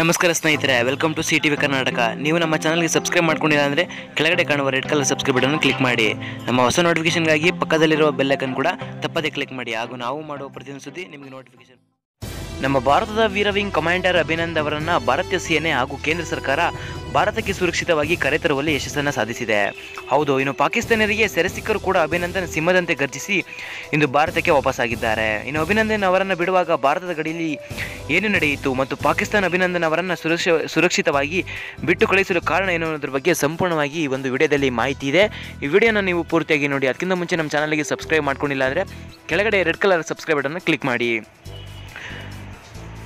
ನಮಸ್ಕಾರ ಸ್ನೇಹಿತರೆ welcome to C T V Karnataka ನೀವು ನಮ್ಮ ಚಾನಲ್ಗೆ ಸಬ್ಸ್ಕ್ರೈಬ್ ಮಾಡ್ಕೊಂಡಿಲ್ಲ ಅಂದರೆ ಕೆಳಗಡೆ ಕಾಣುವ red colour subscribe button click ಮಾಡಿ. ನಮ್ಮ ಹೊಸ ನೋಟಿಫಿಕೇಶನ್ಗಾಗಿ ಪಕ್ಕದಲ್ಲಿರುವ ಬೆಲ್ಲೈಕನ್ ಕೂಡ ತಪ್ಪದೇ ಕ್ಲಿಕ್ ಮಾಡಿ. ಹಾಗೂ ನಾವು ಮಾಡುವ ಪ್ರತಿಯೊಂದು ಸುದ್ದಿ ನಿಮಗೆ ನೋಟಿಫಿಕೇಶನ್ ನಮ್ಮ ಭಾರತದ ವೀರವಿಂಗ್ ಕಮಾಂಡರ್ ಅಭಿನಂದ್ ಅವರನ್ನು ಭಾರತೀಯ ಸೇನೆ ಹಾಗೂ ಕೇಂದ್ರ ಸರ್ಕಾರ ಭಾರತಕ್ಕೆ ಸುರಕ್ಷಿತವಾಗಿ ಕರೆತರುವಲ್ಲಿ ಯಶಸ್ಸನ್ನು ಸಾಧಿಸಿದೆ. ಹೌದು, ಇನ್ನು ಪಾಕಿಸ್ತಾನಿಯರಿಗೆ ಸೆರೆ ಸಿಕ್ಕರು ಕೂಡ ಅಭಿನಂದನ್ ಸಿಂಹದಂತೆ ಗರ್ಜಿಸಿ ಇಂದು ಭಾರತಕ್ಕೆ ವಾಪಸ್ಸಾಗಿದ್ದಾರೆ. ಇನ್ನು ಅಭಿನಂದನ್ ಅವರನ್ನು ಬಿಡುವಾಗ ಭಾರತದ ಗಡಿಯಲ್ಲಿ ಏನು ನಡೆಯಿತು ಮತ್ತು ಪಾಕಿಸ್ತಾನ ಅಭಿನಂದನ್ ಅವರನ್ನು ಸುರಕ್ಷ, ಸುರಕ್ಷಿತವಾಗಿ ಬಿಟ್ಟು ಕಳಿಸಲು ಕಾರಣ ಏನು ಅನ್ನೋದ್ರ ಬಗ್ಗೆ ಸಂಪೂರ್ಣವಾಗಿ ಈ ಒಂದು ವಿಡಿಯೋದಲ್ಲಿ ಮಾಹಿತಿ ಇದೆ. ಈ ವಿಡಿಯೋನ ನೀವು ಪೂರ್ತಿಯಾಗಿ ನೋಡಿ. ಅದಕ್ಕಿಂತ ಮುಂಚೆ ನಮ್ಮ ಚಾನಲ್ಗೆ ಸಬ್ಸ್ಕ್ರೈಬ್ ಮಾಡ್ಕೊಂಡಿಲ್ಲ ಅಂದರೆ ಕೆಳಗಡೆ ರೆಡ್ ಕಲರ್ ಸಬ್ಸ್ಕ್ರೈಬ್ ಬಟನ್ನ ಕ್ಲಿಕ್ ಮಾಡಿ.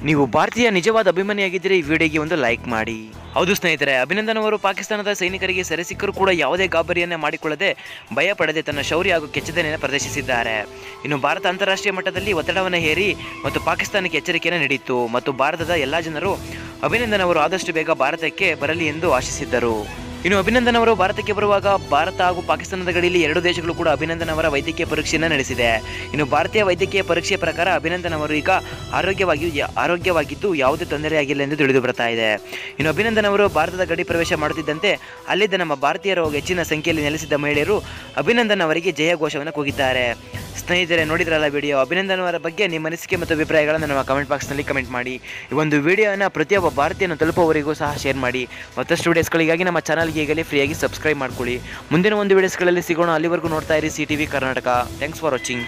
ನೀವು ಭಾರತೀಯ ನಿಜವಾದ ಅಭಿಮಾನಿಯಾಗಿದ್ದರೆ, ಈ ವಿಡಿಯೋಗೆ ಒಂದು ಲೈಕ್ ಮಾಡಿ. ಹೌದು ಸ್ನೇಹಿತರೆ ಅಭಿನಂದನ್ ಅವರು ಪಾಕಿಸ್ತಾನದ ಸೈನಿಕರಿಗೆ ಸೆರೆ ಸಿಕ್ಕರೂ ಕೂಡ ಯಾವುದೇ ಗಾಬರಿಯನ್ನೇ ಮಾಡಿಕೊಳ್ಳದೆ ಭಯ ಪಡದೆ ತನ್ನ ಶೌರ್ಯ ಹಾಗೂ ಕೆಚ್ಚದನೆಯನ್ನು ಪ್ರದರ್ಶಿಸಿದ್ದಾರೆ. ಇನ್ನು ಭಾರತ ಅಂತಾರಾಷ್ಟ್ರೀಯ ಮಟ್ಟದಲ್ಲಿ ಒತ್ತಡವನ್ನು ಹೇರಿ ಮತ್ತು ಪಾಕಿಸ್ತಾನಕ್ಕೆ ಎಚ್ಚರಿಕೆಯನ್ನು ನೀಡಿತ್ತು ಮತ್ತು ಭಾರತದ ಎಲ್ಲ ಜನರು ಅಭಿನಂದನ್ ಅವರು ಆದಷ್ಟು ಬೇಗ ಭಾರತಕ್ಕೆ ಬರಲಿ ಎಂದು ಆಶಿಸಿದ್ದರು. ಇನ್ನು ಅಭಿನಂದನ್ ಅವರು ಭಾರತಕ್ಕೆ ಬರುವಾಗ ಭಾರತ ಹಾಗೂ ಪಾಕಿಸ್ತಾನದ ಗಡಿಯಲ್ಲಿ ಎರಡು ದೇಶಗಳು ಕೂಡ ಅಭಿನಂದನ್ ಅವರ ವೈದ್ಯಕೀಯ ಪರೀಕ್ಷೆಯನ್ನು ನಡೆಸಿದೆ. ಇನ್ನು ಭಾರತೀಯ ವೈದ್ಯಕೀಯ ಪರೀಕ್ಷೆ ಪ್ರಕಾರ ಅಭಿನಂದನ್ ಅವರು ಈಗ ಆರೋಗ್ಯವಾಗಿ, ಆರೋಗ್ಯವಾಗಿದ್ದು ಯಾವುದೇ ತೊಂದರೆಯಾಗಿಲ್ಲ ಎಂದು ತಿಳಿದು ಬರ್ತಾ ಇದೆ. ಇನ್ನು ಅಭಿನಂದನ್ ಅವರು ಭಾರತದ ಗಡಿ ಪ್ರವೇಶ ಮಾಡುತ್ತಿದ್ದಂತೆ ಅಲ್ಲಿದ್ದ ನಮ್ಮ ಭಾರತೀಯರು ಹೆಚ್ಚಿನ ಸಂಖ್ಯೆಯಲ್ಲಿ ನೆಲೆಸಿದ್ದ ಮಹಿಳೆಯರು ಅಭಿನಂದನ್ ಅವರಿಗೆ ಜಯ ಘೋಷವನ್ನು ಕೂಗಿದ್ದಾರೆ. ಸ್ನೇಹಿತರೆ, ನೋಡಿದ್ರಲ್ಲ ವಿಡಿಯೋ ಅಭಿನಂದನವರ ಬಗ್ಗೆ ನಿಮ್ಮ ಅನಿಸಿಕೆ ಮತ್ತು ಅಭಿಪ್ರಾಯಗಳನ್ನು ನಮ್ಮ ಕಮೆಂಟ್ ಬಾಕ್ಸ್ನಲ್ಲಿ ಕಮೆಂಟ್ ಮಾಡಿ. ಈ ಒಂದು ವಿಡಿಯೋನ ಪ್ರತಿಯೊಬ್ಬ ಭಾರತೀಯನ ತಲುಪುವವರಿಗೂ ಸಹ ಶೇರ್ ಮಾಡಿ. ಮತ್ತಷ್ಟು ವಿಡಿಯೋಸ್ಗಳಿಗಾಗಿ ನಮ್ಮ ಚಾನಲ್ಗೆ ಈಗಲೇ ಫ್ರೀಯಾಗಿ ಸಬ್ಸ್ಕ್ರೈಬ್ ಮಾಡ್ಕೊಳ್ಳಿ. ಮುಂದಿನ ಒಂದು ವಿಡಿಯೋಸ್ಗಳಲ್ಲಿ ಸಿಗೋಣ. ಅಲ್ಲಿವರೆಗೂ ನೋಡ್ತಾ ಇರಿ C T Karnataka thanks for watching